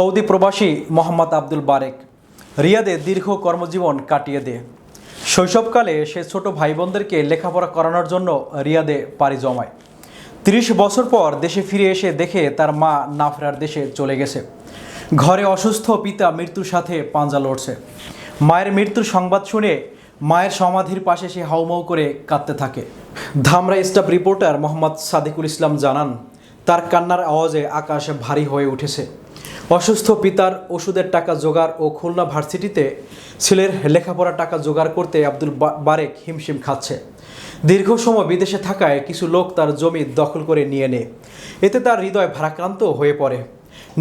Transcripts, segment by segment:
Saudi প্রবাসী মোহাম্মদ আব্দুল বারেক রিয়াদে দীর্ঘ কর্মজীবন কাটিয়ে দেয় শৈশবকালে সে ছোট ভাই বোনদেরকে লেখাপড়া করানোর জন্য রিয়াদে পাড়ি জমায়। তিরিশ বছর পর দেশে ফিরে এসে দেখে তার মা না ফেরার দেশে চলে গেছে। ঘরে অসুস্থ পিতা মৃত্যুর সাথে পাঞ্জা লড়ছে। মায়ের মৃত্যুর সংবাদ শুনে মায়ের সমাধির পাশে সে হাউমাউ করে কাঁদতে থাকে। ধামরা স্টাফ রিপোর্টার মোহাম্মদ সাদিকুল ইসলাম জানান, তার কান্নার আওয়াজে আকাশ ভারী হয়ে উঠেছে। অসুস্থ পিতার ওষুধের টাকা জোগাড় ও খুলনা ভার্সিটিতে ছেলের লেখাপড়ার টাকা জোগাড় করতে আব্দুল বারেক হিমশিম খাচ্ছে। দীর্ঘ সময় বিদেশে থাকায় কিছু লোক তার জমি দখল করে নিয়ে নেয়। এতে তার হৃদয় ভারাক্রান্ত হয়ে পড়ে।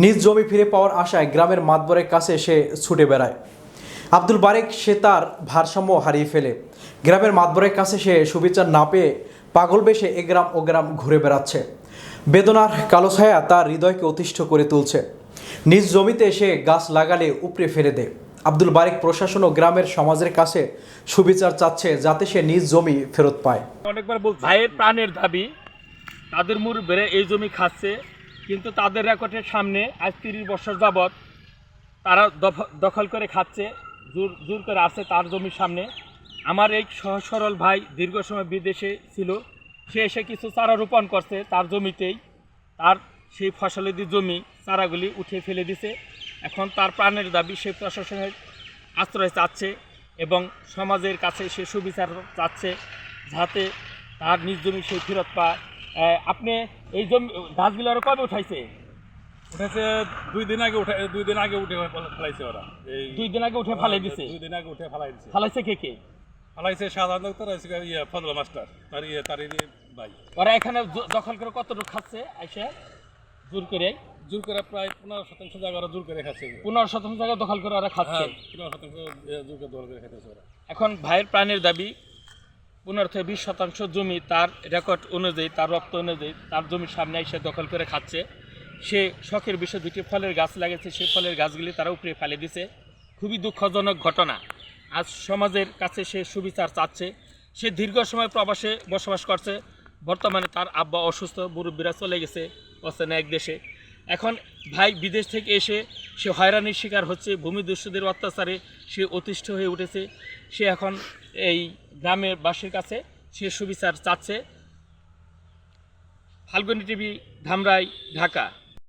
নিজ জমি ফিরে পাওয়ার আশায় গ্রামের মাতবরের কাছে সে ছুটে বেড়ায়। আব্দুল বারেক সে তার ভারসাম্য হারিয়ে ফেলে। গ্রামের মাতবরের কাছে সে সুবিচার না পেয়ে পাগল বেশে এ গ্রাম ও গ্রাম ঘুরে বেড়াচ্ছে। বেদনার কালো ছায়া তার হৃদয়কে অতিষ্ঠ করে তুলছে। নিজ জমিতে সে গাছ লাগালে উপড়ে ফেলে দেয়। আব্দুল বারেক প্রশাসন ও গ্রামের সমাজের কাছে সুবিচার চাচ্ছে যাতে সে নিজ জমি ফেরত পায়। অনেকবার বলছি, ভাইয়ের প্রাণের দাবি, তাদের মুর বেড়ে এই জমি খাচ্ছে, কিন্তু তাদের রেকর্ডের সামনে আজ তিরিশ বছর যাবৎ তারা দখল করে খাচ্ছে, জোর জোর করে আছে তার জমির সামনে। আমার এই সহজ সরল ভাই দীর্ঘ সময় বিদেশে ছিল, সে এসে কিছু চারা রোপণ করছে তার জমিতেই। তার সেই ফসলের জমি চারাগুলি উঠিয়ে ফেলে দিছে। এখন তার প্রাণের দাবি সে প্রশাসনের আশ্রয় চাচ্ছে এবং সমাজের কাছে সে সুবিচার চাচ্ছে যাতে তার নিজ জমি সে ফেরত পায়। আপনি এই জমি গাছগুলো আরও কবে উঠাইছে? উঠেছে দুই দিন আগে উঠে দুই দিন আগে উঠে ফেলাইছে ওরা। এই দুই দিন আগে উঠে ফালাই দিছে? দুই দিন আগে উঠে ফেলাই দিছে। ফালাইছে কে কে? ফেলাইছে সাধারণ ডাক্তার আছে ইয়ে ফজল মাস্টার তার ইয়ে তার ইয়ে ভাই। ওরা এখানে দখল করে কতটুকু খাচ্ছে আইসা? জোর করে? জোর করে প্রায় পনেরো শতাংশ জায়গা ওরা জোর করে খাচ্ছে। পনেরো শতাংশ জায়গা দখল করে ওরা খাচ্ছে। হ্যাঁ পনেরো শতাংশ জোর করে দখল করে খাইতেছে ওরা। এখন ভাইয়ের প্রাণের দাবি পনেরো থেকে বিশ শতাংশ জমি তার রেকর্ড অনুযায়ী তার রক্ত অনুযায়ী তার জমির সামনে এসে দখল করে খাচ্ছে। সে শখের বিষয়ে দুটি ফলের গাছ লাগিয়েছে সেই ফলের গাছগুলি তারা উপরে ফেলে দিছে। খুবই দুঃখজনক ঘটনা। আজ সমাজের কাছে সে সুবিচার চাচ্ছে। সে দীর্ঘ সময় প্রবাসে বসবাস করছে। বর্তমানে তার আব্বা অসুস্থ, মুরব্বীরা চলে গেছে অচেনা এক দেশে। এখন ভাই বিদেশ থেকে এসে সে হয়রানির শিকার হচ্ছে ভূমি ভূমিদস্যুদের অত্যাচারে সে অতিষ্ঠ হয়ে উঠেছে। সে এখন এই গ্রামের বাসীর কাছে সে সুবিচার চাচ্ছে। ফাল্গুনি টিভি, ধামরাই, ঢাকা।